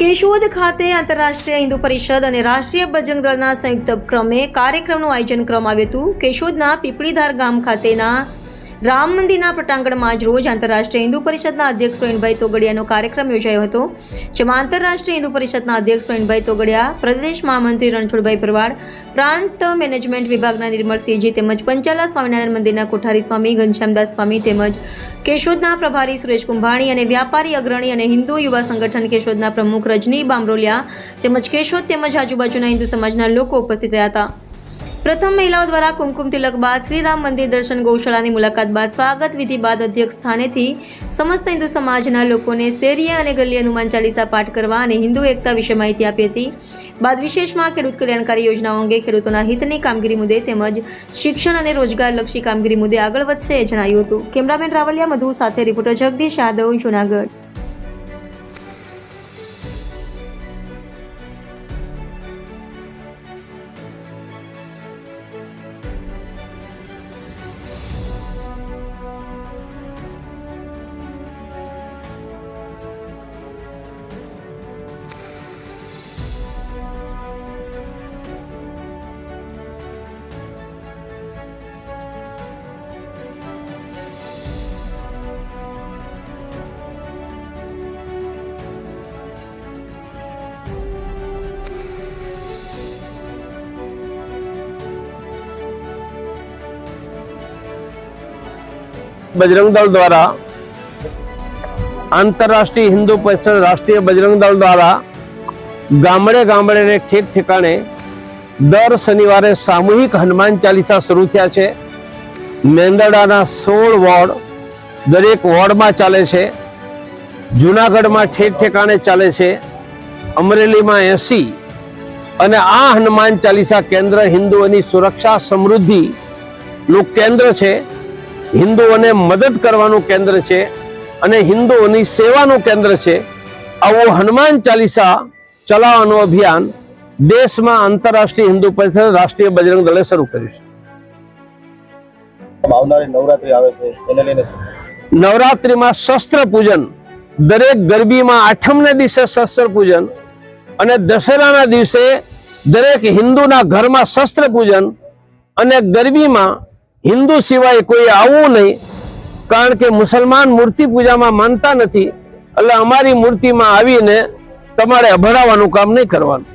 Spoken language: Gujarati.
કેશોદ ખાતે આંતરરાષ્ટ્રીય હિન્દુ પરિષદ અને રાષ્ટ્રીય બજરંગ દળના સંયુક્ત ઉપક્રમે કાર્યક્રમનું આયોજન કરવામાં આવ્યું હતું. કેશોદના પીપળીધાર ગામ ખાતેના રામ મંદિરના પટાંગણમાં જ રોજ આંતરરાષ્ટ્રીય હિન્દુ પરિષદના અધ્યક્ષ પ્રવીણભાઈ તોગડિયાનો કાર્યક્રમ યોજાયો હતો, જેમાં આંતરરાષ્ટ્રીય હિન્દુ પરિષદના અધ્યક્ષ પ્રવીણભાઈ તોગડિયા, પ્રદેશ મહામંત્રી રણછોડભાઈ પરવાડ પ્રાંત મેનેજમેન્ટ વિભાગના નિર્મળસિંહજી તેમજ પંચાલા સ્વામિનારાયણ મંદિરના કોઠારી સ્વામી ઘનશ્યામદાસ સ્વામી તેમજ કેશોદના પ્રભારી સુરેશ કુંભાણી અને વ્યાપારી અગ્રણી અને હિન્દુ યુવા સંગઠન કેશોદના પ્રમુખ રજની બામરોલિયા તેમજ કેશોદ તેમજ આજુબાજુના હિન્દુ સમાજના લોકો ઉપસ્થિત રહ્યા હતા. પ્રથમ મહિલાઓ દ્વારા કુમકુમ તિલક બાદ શ્રીરામ મંદિર દર્શન ગૌશાળાની મુલાકાત બાદ સ્વાગત વિધિ બાદ અધ્યક્ષ સ્થાનેથી સમસ્ત હિન્દુ સમાજના લોકોને શેરીએ અને ગલીએ હનુમાન ચાલીસા પાઠ કરવા અને હિન્દુ એકતા વિશે માહિતી આપી હતી. બાદ વિશેષમાં ખેડૂત કલ્યાણકારી યોજનાઓ અંગે ખેડૂતોના હિતની કામગીરી મુદ્દે તેમજ શિક્ષણ અને રોજગારલક્ષી કામગીરી મુદ્દે આગળ વધશે એ જણાવ્યું હતું. કેમેરામેન રાવલિયા મધુ સાથે રિપોર્ટર જગદીશ યાદવ, જુનાગઢ. બજરંગ દળ દ્વારા આંતરરાષ્ટ્રીય હિન્દુ પરિષદ રાષ્ટ્રીય બજરંગ દળ દ્વારા ગામડે ગામડે ને ઠેક ઠેકાણે દર શનિવારે સામૂહિક હનુમાન ચાલીસા શરૂ થયા છે. મેંદરડાના સોળ વોર્ડ દરેક વોર્ડમાં ચાલે છે. જુનાગઢમાં ઠેક ઠેકાણે ચાલે છે. અમરેલીમાં એસી અને આ હનુમાન ચાલીસા કેન્દ્ર હિન્દુઓની સુરક્ષા સમૃદ્ધિ નું કેન્દ્ર છે. હિન્દુઓને મદદ કરવાનું કેન્દ્ર છે અને હિન્દુઓની સેવાનું કેન્દ્ર છે. આવું હનુમાન ચાલીસા ચલાવવાનું અભિયાન દેશમાં આંતરરાષ્ટ્રીય હિન્દુ પરિષદ રાષ્ટ્રીય બજરંગ દળે શરૂ કર્યું છે. આવનારી નવરાત્રી આવે છે એને લઈને નવરાત્રિમાં શસ્ત્ર પૂજન દરેક ગરબીમાં આઠમને દિવસે શસ્ત્ર પૂજન અને દશેરાના દિવસે દરેક હિન્દુના ઘરમાં શસ્ત્ર પૂજન અને ગરબીમાં હિન્દુ સિવાય કોઈ આવવું નહીં, કારણ કે મુસલમાન મૂર્તિ પૂજામાં માનતા નથી. એટલે અમારી મૂર્તિમાં આવીને તમારે અભડાવવાનું કામ નહીં કરવાનું.